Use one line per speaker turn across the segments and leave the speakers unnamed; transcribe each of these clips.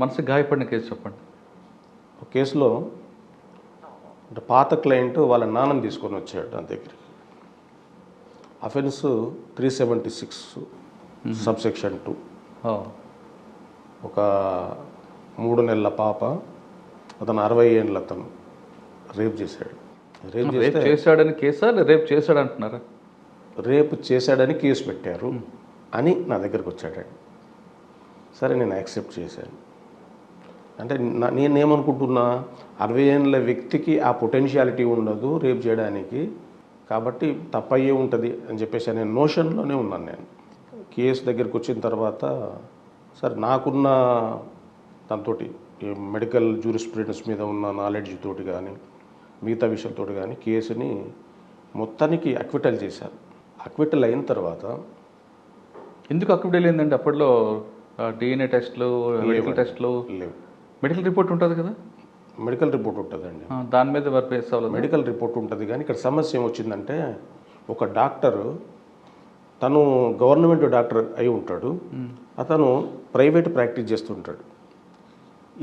మనసు గాయపడిన కేసు చెప్పండి.
ఒక కేసులో అంటే పాత క్లయింట్ వాళ్ళ నాన్నని తీసుకొని వచ్చాడు నా దగ్గరికి. Offence three seventy six subsection two. ఒక మూడు నెలల పాప అతను అరవై ఏళ్ళ అతను రేప్ చేశాడు. రేప్
చేశాడని కేసా రేప్ చేశాడు అంటున్నారా
రేపు చేశాడని కేసు పెట్టారు అని నా దగ్గరకు వచ్చాడండి సరే నేను యాక్సెప్ట్ చేశాను. అంటే నేనేమనుకుంటున్నా అరవై ఏళ్ళ వ్యక్తికి ఆ పొటెన్షియాలిటీ ఉండదు రేపు చేయడానికి. కాబట్టి తప్పయ్యే ఉంటుంది అని చెప్పేసి అనే నోషన్లోనే ఉన్నాను నేను. కేసు దగ్గరికి వచ్చిన తర్వాత సరే నాకున్న దాంతో మెడికల్ జూరిస్ప్రుడెన్స్ మీద ఉన్న నాలెడ్జ్ తోటి కానీ మిగతా విషయాలతో కానీ కేసుని మొత్తానికి అక్విటల్ చేశారు. అక్విటల్ అయిన తర్వాత
ఎందుకు అక్కడ వెళ్ళిందండి అప్పట్లో డిఎన్ఏ టెస్ట్లు మెడికల్ టెస్ట్లు
లేవు.
మెడికల్ రిపోర్ట్ ఉంటుంది కదా?
మెడికల్ రిపోర్ట్ ఉంటుందండి.
దాని మీద బేస్ అవ్వలేదు
మెడికల్ రిపోర్ట్ ఉంటుంది కానీ ఇక్కడ సమస్య ఏమొచ్చిందంటే ఒక డాక్టరు తను గవర్నమెంట్ డాక్టర్ అయి ఉంటాడు. అతను ప్రైవేట్ ప్రాక్టీస్ చేస్తుంటాడు.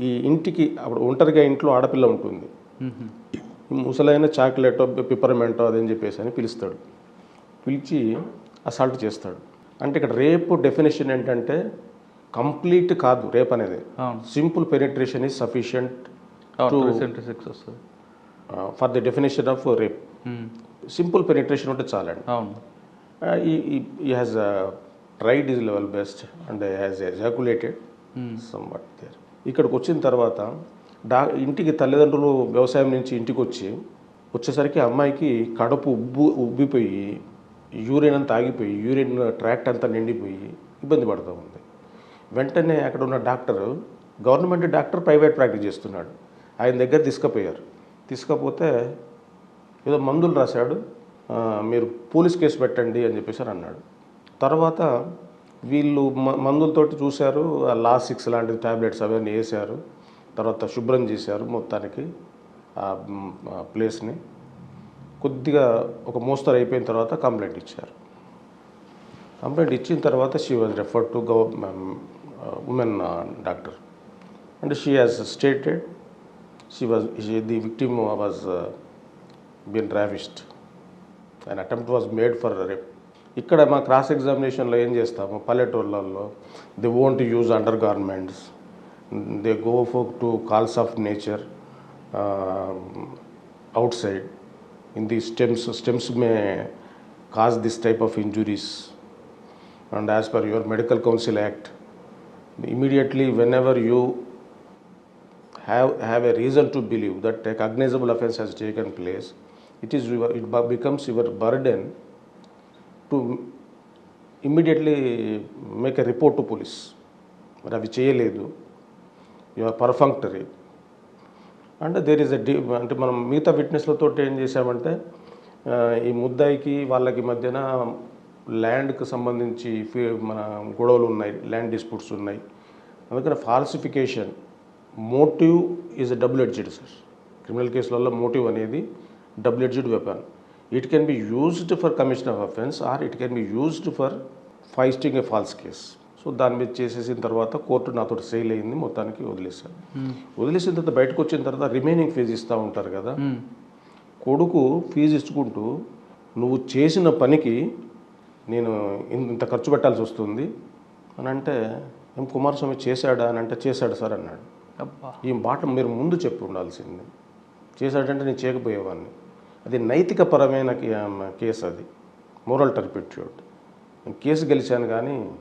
ఈ ఇంటికి అప్పుడు ఒంటరిగా ఇంట్లో ఆడపిల్ల ఉంటుంది. ముసలైన చాక్లెటో పిపర్మెంటో అదని చెప్పేసి అని పిలుస్తాడు. పిలిచి అసాల్ట్ చేస్తాడు. అంటే ఇక్కడ రేపు డెఫినేషన్ ఏంటంటే కంప్లీట్ కాదు రేప్ అనేది. సింపుల్ పెనిట్రేషన్ ఈజ్ సఫిషియంట్
వస్తుంది.
For the definition of rape.
Hmm.
Simple penetration ఉంటే చాలండి. He has tried his level best and has ejaculated. Some but there ఇక్కడికి వచ్చిన తర్వాత డా ఇంటికి తల్లిదండ్రులు వ్యవసాయం నుంచి ఇంటికి వచ్చి వచ్చేసరికి అమ్మాయికి కడుపు ఉబ్బు ఉబ్బిపోయి యూరిన్ అంతా ఆగిపోయి యూరిన్ ట్రాక్ట్ అంతా నిండిపోయి ఇబ్బంది పడుతూ ఉంది. వెంటనే అక్కడ ఉన్న doctor government doctor private practice చేస్తున్నాడు. ఆయన దగ్గర తీసుకుపోయారు. తీసుకపోతే ఏదో మందులు రాశాడు. మీరు పోలీస్ కేసు పెట్టండి అని చెప్పేసి అన్నాడు. తర్వాత వీళ్ళు మ- మందులతోటి చూశారు. ఆ లా సిక్స్ లాంటి టాబ్లెట్స్ అవన్నీ వేశారు. తర్వాత శుభ్రం చేశారు మొత్తానికి ఆ ప్లేస్ని. కొద్దిగా ఒక మోస్తరు అయిపోయిన తర్వాత కంప్లైంట్ ఇచ్చారు. కంప్లైంట్ ఇచ్చిన తర్వాత she was refer to gov women doctor and she has stated she was the victim was been ravished and attempt was made for rape ఇక్కడ మా క్రాస్ ఎగ్జామినేషన్లో ఏం చేస్తాము? పల్లెటూర్లలో they won't use undergarments they go for to calls of nature outside in the stems stems may cause this type of injuries and as per your medical council act immediately whenever you have have a reason to believe that a cognizable offense has taken place it is your, it bu- becomes your burden to immediately make a report to police మరి అవి చేయలేదు you are పర్ఫంక్టరీ అంటే there is A D అంటే మనం మిగతా విట్నెస్లతో ఏం చేసామంటే ఆ, ఈ ముద్దాయికి వాళ్ళకి మధ్యన ల్యాండ్కి సంబంధించి ఫీ- మన గొడవలు ఉన్నాయి ల్యాండ్ డిస్ప్యూట్స్ ఉన్నాయి. అందుకని falsification motive is double edged sir. Criminal కేసులలో మోటివ్ అనేది double edged weapon. It can be used for commission of offence or it can be used for foisting a false case. So దాని మీద చేసేసిన తర్వాత court నాతో SAIL అయింది మొత్తానికి వదిలేశాను వదిలేసిన తర్వాత బయటకు వచ్చిన తర్వాత రిమైనింగ్ ఫీజు ఇస్తూ ఉంటారు కదా. కొడుకు ఫీజు ఇచ్చుకుంటూ నువ్వు చేసిన పనికి నేను ఇంత ఖర్చు పెట్టాల్సి వస్తుంది అని అంటే ఏం కుమారస్వామి చేశాడా? అని అంటే చేశాడు సార్ అన్నాడు. ఈ మాట మీరు ముందు చెప్పి ఉండాల్సింది. చేశాడంటే నేను చేయకపోయేవాడిని అది నైతిక పరమైన కేసు అది. Moral turpitude. నేను కేసు గెలిచాను కానీ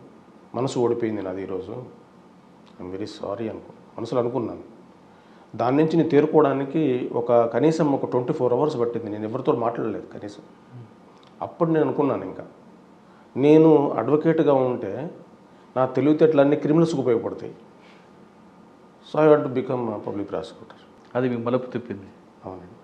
మనసు ఓడిపోయింది నాది ఈరోజు. ఐఎమ్ వెరీ సారీ అనుకో మనసులో అనుకున్నాను. దాని నుంచి నేను తేరుకోవడానికి ఒక కనీసం ఒక ట్వంటీ ఫోర్ అవర్స్ పట్టింది. నేను ఎవరితో మాట్లాడలేదు కనీసం. అప్పుడు నేను అనుకున్నాను ఇంకా. నేను అడ్వకేట్గా ఉంటే నా తెలివితేటలన్నీ క్రిమినల్స్కి ఉపయోగపడతాయి. So I want become public prosecutor
అది మీ మలుపు తిప్పింది.
అవునండి.